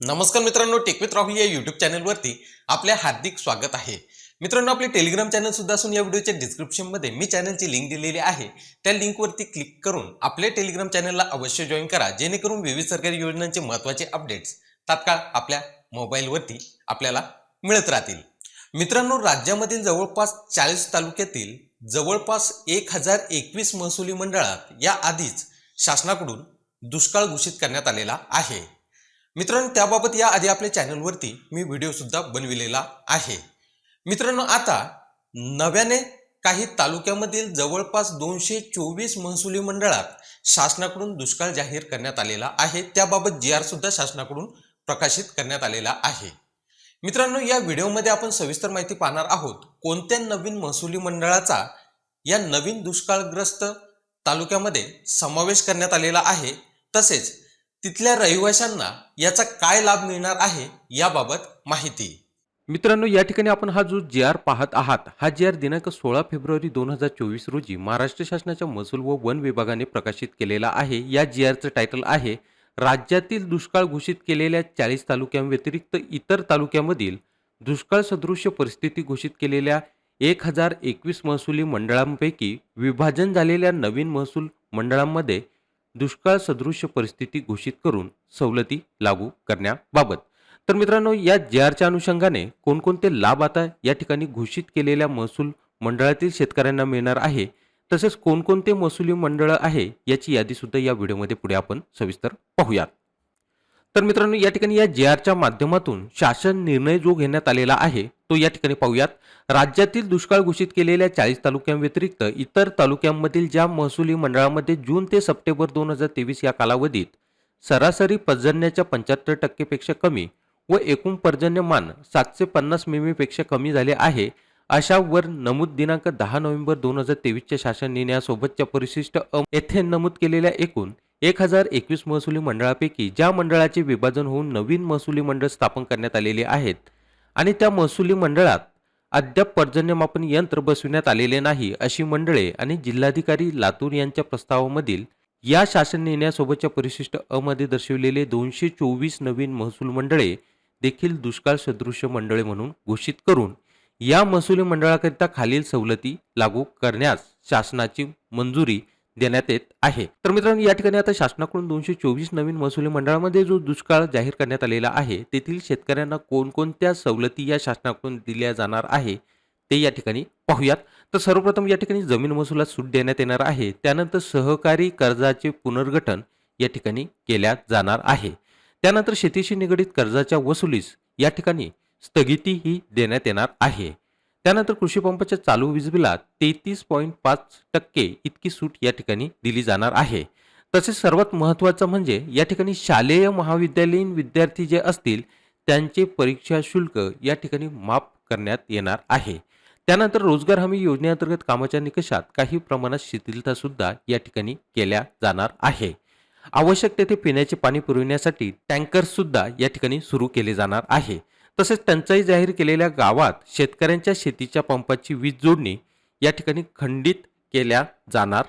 नमस्कार मित्रांनो टेकविथ राहुल या युट्यूब चॅनलवरती आपले हार्दिक स्वागत आहे. मित्रांनो आपले टेलिग्राम चॅनल सुद्धा असून या व्हिडिओच्या डिस्क्रिप्शनमध्ये मी चॅनलची लिंक दिलेली आहे. त्या लिंकवरती क्लिक करून आपल्या टेलिग्राम चॅनलला अवश्य जॉईन करा जेणेकरून विविध सरकारी योजनांचे महत्त्वाचे अपडेट्स तात्काळ आपल्या मोबाईलवरती आपल्याला मिळत राहतील. मित्रांनो राज्यामधील जवळपास चाळीस तालुक्यातील जवळपास एक हजार एकवीस महसुली मंडळात या आधीच शासनाकडून दुष्काळ घोषित करण्यात आलेला आहे. मित्रांनो त्याबाबत या आधी आपल्या चॅनलवरती मी व्हिडिओसुद्धा बनविलेला आहे. मित्रांनो आता नव्याने काही तालुक्यामधील जवळपास दोनशे चोवीस महसुली मंडळात शासनाकडून दुष्काळ जाहीर करण्यात आलेला आहे. त्याबाबत जी आर सुद्धा शासनाकडून प्रकाशित करण्यात आलेला आहे. मित्रांनो या व्हिडिओमध्ये आपण सविस्तर माहिती पाहणार आहोत कोणत्या नवीन महसुली मंडळाचा या नवीन दुष्काळग्रस्त तालुक्यामध्ये समावेश करण्यात आलेला आहे. तसेच तिथल्या रहिवाशांना याचा काय लाभ मिळणार आहे याबाबत माहिती. मित्रांनो या ठिकाणी आपण हा जो जी आर पाहत आहात हा जी आर दिनांक सोळा फेब्रुवारी दोन हजार चोवीस रोजी महाराष्ट्र शासनाच्या महसूल व वन विभागाने प्रकाशित केलेला आहे. या जी आरचं टायटल आहे राज्यातील दुष्काळ घोषित केलेल्या चाळीस तालुक्यांव्यतिरिक्त इतर तालुक्यामधील दुष्काळ सदृश्य परिस्थिती घोषित केलेल्या एक हजार एकवीस महसुली मंडळांपैकी विभाजन झालेल्या नवीन महसूल मंडळांमध्ये दुष्काळ सदृश्य परिस्थिती घोषित करून सवलती लागू करण्याबाबत. तर मित्रांनो या जे आरच्या अनुषंगाने कोणकोणते लाभ आता या ठिकाणी घोषित केलेल्या महसूल मंडळातील शेतकऱ्यांना मिळणार आहे? तसेच कोणकोणते महसुली मंडळं आहे याची यादी सुद्धा या व्हिडिओमध्ये पुढे आपण सविस्तर पाहूयात. तर मित्रांनो या ठिकाणी या जे आरच्या माध्यमातून शासन निर्णय जो घेण्यात आलेला आहे तो या ठिकाणी पाहूयात. राज्यातील दुष्काळ घोषित केलेल्या चाळीस तालुक्यांव्यतिरिक्त इतर तालुक्यांमधील ज्या महसुली मंडळामध्ये जून ते सप्टेंबर दोन हजार तेवीस या कालावधीत सरासरी पर्जन्याच्या पंच्याहत्तर टक्केपेक्षा कमी व एकूण पर्जन्यमान सातशे पन्नास मिमीपेक्षा कमी झाले आहे अशावर नमूद दिनांक दहा नोव्हेंबर दोन हजार तेवीसच्या शासन निर्णयासोबतच्या परिशिष्ट येथे नमूद केलेल्या एकूण एक हजार एकवीस महसुली मंडळापैकी ज्या मंडळाचे विभाजन होऊन नवीन महसुली मंडळ स्थापन करण्यात आलेले आहेत आणि त्या महसुली मंडळात अद्याप पर्जन्यमापन यंत्र बसविण्यात आलेले नाही अशी मंडळे आणि जिल्हाधिकारी लातूर यांच्या प्रस्तावामधील या शासन निर्णयासोबतच्या परिशिष्ट अमध्ये दर्शविलेले दोनशे चोवीस नवीन महसूल मंडळे देखील दुष्काळ सदृश्य मंडळे म्हणून घोषित करून या महसुली मंडळाकरिता खालील सवलती लागू करण्यास शासनाची मंजुरी देण्यात येत आहे. तर मित्रांनो या ठिकाणी आता शासनाकडून दोनशे चोवीस नवीन महसुली मंडळामध्ये जो दुष्काळ जाहीर करण्यात आलेला आहे तेथील शेतकऱ्यांना कोणकोणत्या सवलती या शासनाकडून दिल्या जाणार आहे ते या ठिकाणी पाहूयात. तर सर्वप्रथम या ठिकाणी जमीन महसुलात सूट देण्यात येणार आहे. त्यानंतर सहकारी कर्जाचे पुनर्गठन या ठिकाणी केल्या जाणार आहे. त्यानंतर शेतीशी निगडीत कर्जाच्या वसुलीस या ठिकाणी स्थगिती ही देण्यात येणार आहे. त्यानंतर कृषी पंपाच्या चालू वीज बिलात तेहतीस पॉईंट पाच टक्के इतकी सूट या ठिकाणी दिली जाणार आहे. तसेच सर्वात महत्त्वाचं म्हणजे या ठिकाणी शालेय महाविद्यालयीन विद्यार्थी जे असतील त्यांचे परीक्षा शुल्क या ठिकाणी माफ करण्यात येणार आहे. त्यानंतर रोजगार हमी योजनेअंतर्गत कामाच्या निकषात काही प्रमाणात शिथिलता सुद्धा या ठिकाणी केल्या जाणार आहे. आवश्यक तेथे पिण्याचे पाणी पुरविण्यासाठी टँकर सुद्धा या ठिकाणी सुरू केले जाणार आहे. तसेच टंचाई जाहीर केलेल्या गावात शेतकऱ्यांच्या शेतीच्या पंपाची वीज जोडणी या ठिकाणी खंडित केल्या जाणार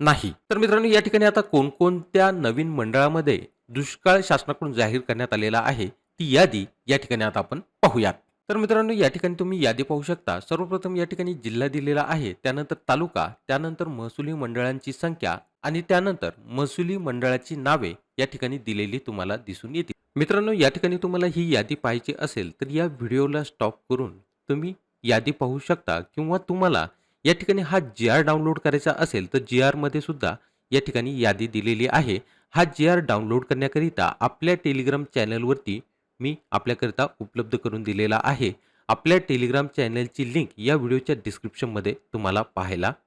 नाही. तर मित्रांनो या ठिकाणी आता कोणकोणत्या नवीन मंडळामध्ये दुष्काळ शासनाकडून जाहीर करण्यात आलेला आहे ती यादी या ठिकाणी आता आपण पाहूयात. तर मित्रांनो या ठिकाणी तुम्ही यादी पाहू शकता. सर्वप्रथम या ठिकाणी जिल्हा दिलेला आहे त्यानंतर तालुका त्यानंतर महसुली मंडळांची संख्या आणि त्यानंतर महसुली मंडळाची नावे या ठिकाणी दिलेली तुम्हाला दिसून येतील. मित्रांनो या ठिकाणी तुम्हाला ही यादी पाहायची असेल तर या व्हिडिओला स्टॉप करून तुम्ही यादी पाहू शकता किंवा तुम्हाला या ठिकाणी हा जी आर डाउनलोड करायचा असेल तर जी आरमध्ये सुद्धा या ठिकाणी यादी दिलेली आहे. हा जी आर डाउनलोड करण्याकरिता आपल्या टेलिग्राम चॅनलवरती मी आपल्याकरिता उपलब्ध करून दिलेला आहे. आपल्या टेलिग्राम चॅनलची लिंक या व्हिडिओच्या डिस्क्रिप्शनमध्ये तुम्हाला पाहायला